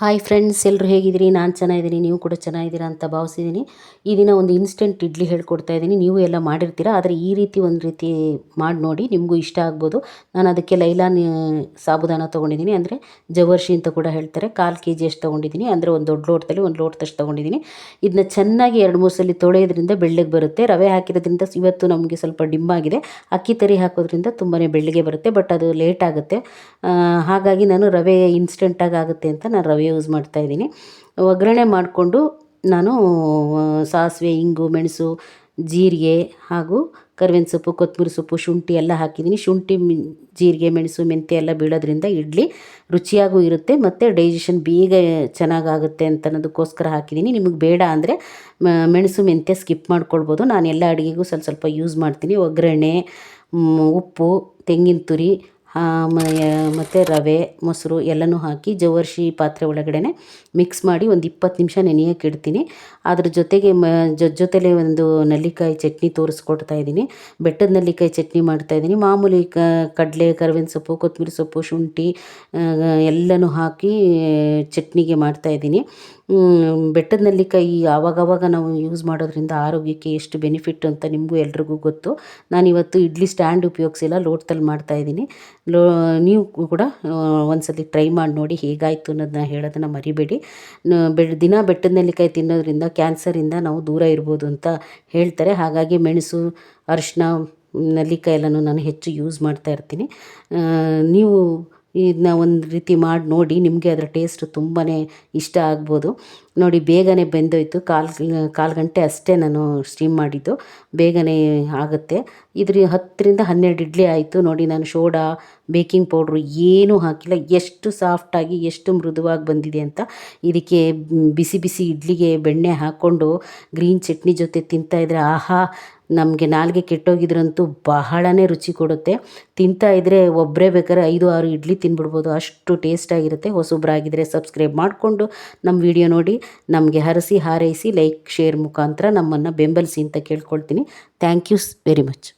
Hi friends ಎಲ್ಲರೂ ಹೇಗಿದ್ದೀರಿ? ನಾನು ಚೆನ್ನಾಗಿದ್ದೀನಿ, ನೀವು ಕೂಡ ಚೆನ್ನಾಗಿದ್ದೀರಾ ಅಂತ ಭಾವಿಸಿದ್ದೀನಿ. ಈ ದಿನ ಒಂದು ಇನ್ಸ್ಟೆಂಟ್ ಇಡ್ಲಿ ಹೇಳ್ಕೊಡ್ತಾ ಇದ್ದೀನಿ. ನೀವು ಎಲ್ಲ ಮಾಡಿರ್ತೀರ? ಆದರೆ ಈ ರೀತಿ ಒಂದು ರೀತಿ ಮಾಡಿ ನೋಡಿ, ನಿಮಗೂ ಇಷ್ಟ ಆಗ್ಬೋದು. ನಾನು ಅದಕ್ಕೆ ಲೈಲಾನ್ ಸಾಬುದಾನ ತೊಗೊಂಡಿದ್ದೀನಿ. ಅಂದರೆ ಜವರ್ಷಿ ಅಂತ ಕೂಡ ಹೇಳ್ತಾರೆ. ಕಾಲು ಕೆ ಜಿ ಅಷ್ಟು ತೊಗೊಂಡಿದ್ದೀನಿ. ಅಂದರೆ ಒಂದು ದೊಡ್ಡ ಲೋಟದಲ್ಲಿ ಒಂದು ಲೋಟದಷ್ಟು ತೊಗೊಂಡಿದ್ದೀನಿ. ಇದನ್ನ ಚೆನ್ನಾಗಿ ಎರಡು ಮೂರು ಸಲ ತೊಳೆಯೋದ್ರಿಂದ ಬೆಳ್ಳಗೆ ಬರುತ್ತೆ. ರವೆ ಹಾಕಿರೋದ್ರಿಂದ ಇವತ್ತು ನಮಗೆ ಸ್ವಲ್ಪ ಡಿಮ್ಮಾಗಿದೆ. ಅಕ್ಕಿ ತರಿ ಹಾಕೋದ್ರಿಂದ ತುಂಬಾ ಬೆಳ್ಳಗೆ ಬರುತ್ತೆ. ಬಟ್ ಅದು ಲೇಟ್ ಆಗುತ್ತೆ. ಹಾಗಾಗಿ ನಾನು ರವೆ ಇನ್ಸ್ಟೆಂಟಾಗಿ ಆಗುತ್ತೆ ಅಂತ ನಾನು ರವೆ ಯೂಸ್ ಮಾಡ್ತಾ ಇದ್ದೀನಿ. ಒಗ್ಗರಣೆ ಮಾಡಿಕೊಂಡು ನಾನು ಸಾಸಿವೆ, ಇಂಗು, ಮೆಣಸು, ಜೀರಿಗೆ ಹಾಗೂ ಕರಿಬೇವಿನ ಸೊಪ್ಪು, ಕೊತ್ತಂಬರಿ ಸೊಪ್ಪು, ಶುಂಠಿ ಎಲ್ಲ ಹಾಕಿದ್ದೀನಿ. ಶುಂಠಿ ಜೀರಿಗೆ, ಮೆಣಸು, ಮೆಂತ್ಯ ಎಲ್ಲ ಬೀಳೋದ್ರಿಂದ ಇಡ್ಲಿ ರುಚಿಯಾಗೂ ಇರುತ್ತೆ ಮತ್ತು ಡೈಜೆಷನ್ ಬೇಗ ಚೆನ್ನಾಗಾಗುತ್ತೆ ಅಂತ ಅನ್ನೋದಕ್ಕೋಸ್ಕರ ಹಾಕಿದ್ದೀನಿ. ನಿಮಗೆ ಬೇಡ ಅಂದರೆ ಮೆಣಸು, ಮೆಂತ್ಯ ಸ್ಕಿಪ್ ಮಾಡ್ಕೊಳ್ಬೋದು. ನಾನು ಎಲ್ಲ ಅಡುಗೆಗೂ ಸ್ವಲ್ಪ ಸ್ವಲ್ಪ ಯೂಸ್ ಮಾಡ್ತೀನಿ. ಒಗ್ಗರಣೆ ಉಪ್ಪು, ತೆಂಗಿನ ತುರಿ ಮತ್ತು ರವೆ, ಮೊಸರು ಎಲ್ಲನೂ ಹಾಕಿ ಜವರ್ಷಿ ಪಾತ್ರೆ ಒಳಗಡೆ ಮಿಕ್ಸ್ ಮಾಡಿ ಒಂದು ಇಪ್ಪತ್ತು ನಿಮಿಷ ನೆನೆಯೋಕೆ ಇಡ್ತೀನಿ. ಅದ್ರ ಜೊತೆಗೆ ಮ, ಜೊ, ಜೊತೆಲೇ ಒಂದು ನೆಲ್ಲಿಕಾಯಿ ಚಟ್ನಿ ತೋರಿಸ್ಕೊಡ್ತಾ ಇದ್ದೀನಿ. ಬೆಟ್ಟದ ನೆಲ್ಲಿಕಾಯಿ ಚಟ್ನಿ ಮಾಡ್ತಾ ಇದ್ದೀನಿ. ಮಾಮೂಲಿ ಕಡಲೆ ಕರಿಬೇವಿನ ಸೊಪ್ಪು ಕೊತ್ತಂಬರಿ ಸೊಪ್ಪು, ಶುಂಠಿ ಎಲ್ಲನೂ ಹಾಕಿ ಚಟ್ನಿಗೆ ಮಾಡ್ತಾ ಇದ್ದೀನಿ. ಬೆಟ್ಟದ ನೆಲ್ಲಿಕಾಯಿ ಆವಾಗವಾಗ ನಾವು ಯೂಸ್ ಮಾಡೋದ್ರಿಂದ ಆರೋಗ್ಯಕ್ಕೆ ಎಷ್ಟು ಬೆನಿಫಿಟ್ ಅಂತ ನಿಮಗೂ ಎಲ್ರಿಗೂ ಗೊತ್ತು. ನಾನಿವತ್ತು ಇಡ್ಲಿ ಸ್ಟ್ಯಾಂಡ್ ಉಪಯೋಗಿಸಿಲ್ಲ ಲೋಟದಲ್ಲಿ ಮಾಡ್ತಾ ಇದ್ದೀನಿ. ಲೋ, ನೀವು ಕೂಡ ಒಂದು ಒಂದ್ಸತಿ ಟ್ರೈ ಮಾಡಿ ನೋಡಿ ಹೇಗಾಯಿತು ಅನ್ನೋದನ್ನ ಹೇಳೋದನ್ನ ಮರಿಬೇಡಿ. ಬೆಳ್ ದಿನ ಬೆಟ್ಟದ ನೆಲ್ಲಿಕಾಯಿ ತಿನ್ನೋದ್ರಿಂದ ಕ್ಯಾನ್ಸರಿಂದ ನಾವು ದೂರ ಇರ್ಬೋದು ಅಂತ ಹೇಳ್ತಾರೆ. ಹಾಗಾಗಿ ಮೆಣಸು ಅರಿಶಿನ ನೆಲ್ಲಿಕಾಯಿ ಎಲ್ಲನೂ ನಾನು ಹೆಚ್ಚು ಯೂಸ್ ಮಾಡ್ತಾ ಇರ್ತೀನಿ. ನೀವು ಇದನ್ನ ಒಂದು ರೀತಿ ಮಾಡಿ ನೋಡಿ, ನಿಮಗೆ ಅದರ ಟೇಸ್ಟ್ ತುಂಬಾ ಇಷ್ಟ ಆಗ್ಬೋದು. ನೋಡಿ, ಬೇಗನೆ ಬೆಂದೋಯ್ತು. ಕಾಲು ಕಾಲು ಗಂಟೆ ಅಷ್ಟೇ ನಾನು ಸ್ಟೀಮ್ ಮಾಡಿದ್ದು. ಬೇಗನೆ ಆಗುತ್ತೆ. ಇದ್ರ ಹತ್ತರಿಂದ ಹನ್ನೆರಡು ಇಡ್ಲಿ ಆಯಿತು. ನೋಡಿ, ನಾನು ಶೋಡಾ, ಬೇಕಿಂಗ್ ಪೌಡ್ರು ಏನೂ ಹಾಕಿಲ್ಲ. ಎಷ್ಟು ಸಾಫ್ಟಾಗಿ ಎಷ್ಟು ಮೃದುವಾಗಿ ಬಂದಿದೆ ಅಂತ. ಇದಕ್ಕೆ ಬಿಸಿ ಬಿಸಿ ಇಡ್ಲಿಗೆ ಬೆಣ್ಣೆ ಹಾಕ್ಕೊಂಡು ಗ್ರೀನ್ ಚಟ್ನಿ ಜೊತೆ ತಿಂತಾಯಿದ್ರೆ ಆಹಾ, ನಮಗೆ ನಾಲ್ಗೆ ಕೆಟ್ಟೋಗಿದ್ರಂತೂ ಬಹಳನೇ ರುಚಿ ಕೊಡುತ್ತೆ. ತಿಂತಾ ಇದ್ರೆ ಒಬ್ಬರೇ ಬೇಕಾದ್ರೆ ಐದು, ಆರು ಇಡ್ಲಿ ತಿನ್ಬಿಡ್ಬೋದು. ಅಷ್ಟು ಟೇಸ್ಟಾಗಿರುತ್ತೆ ಹೊಸೊಬ್ಬರಾಗಿದ್ರೆ ಸಬ್ಸ್ಕ್ರೈಬ್ ಮಾಡಿಕೊಂಡು ನಮ್ಮ ವಿಡಿಯೋ ನೋಡಿ. ನಮಗೆ ಹರಸಿ, ಹಾರೈಸಿ, ಲೈಕ್, ಶೇರ್ ಮುಖಾಂತರ ನಮ್ಮನ್ನು ಬೆಂಬಲಿಸಿ ಅಂತ ಕೇಳ್ಕೊಳ್ತೀನಿ. Thank you very much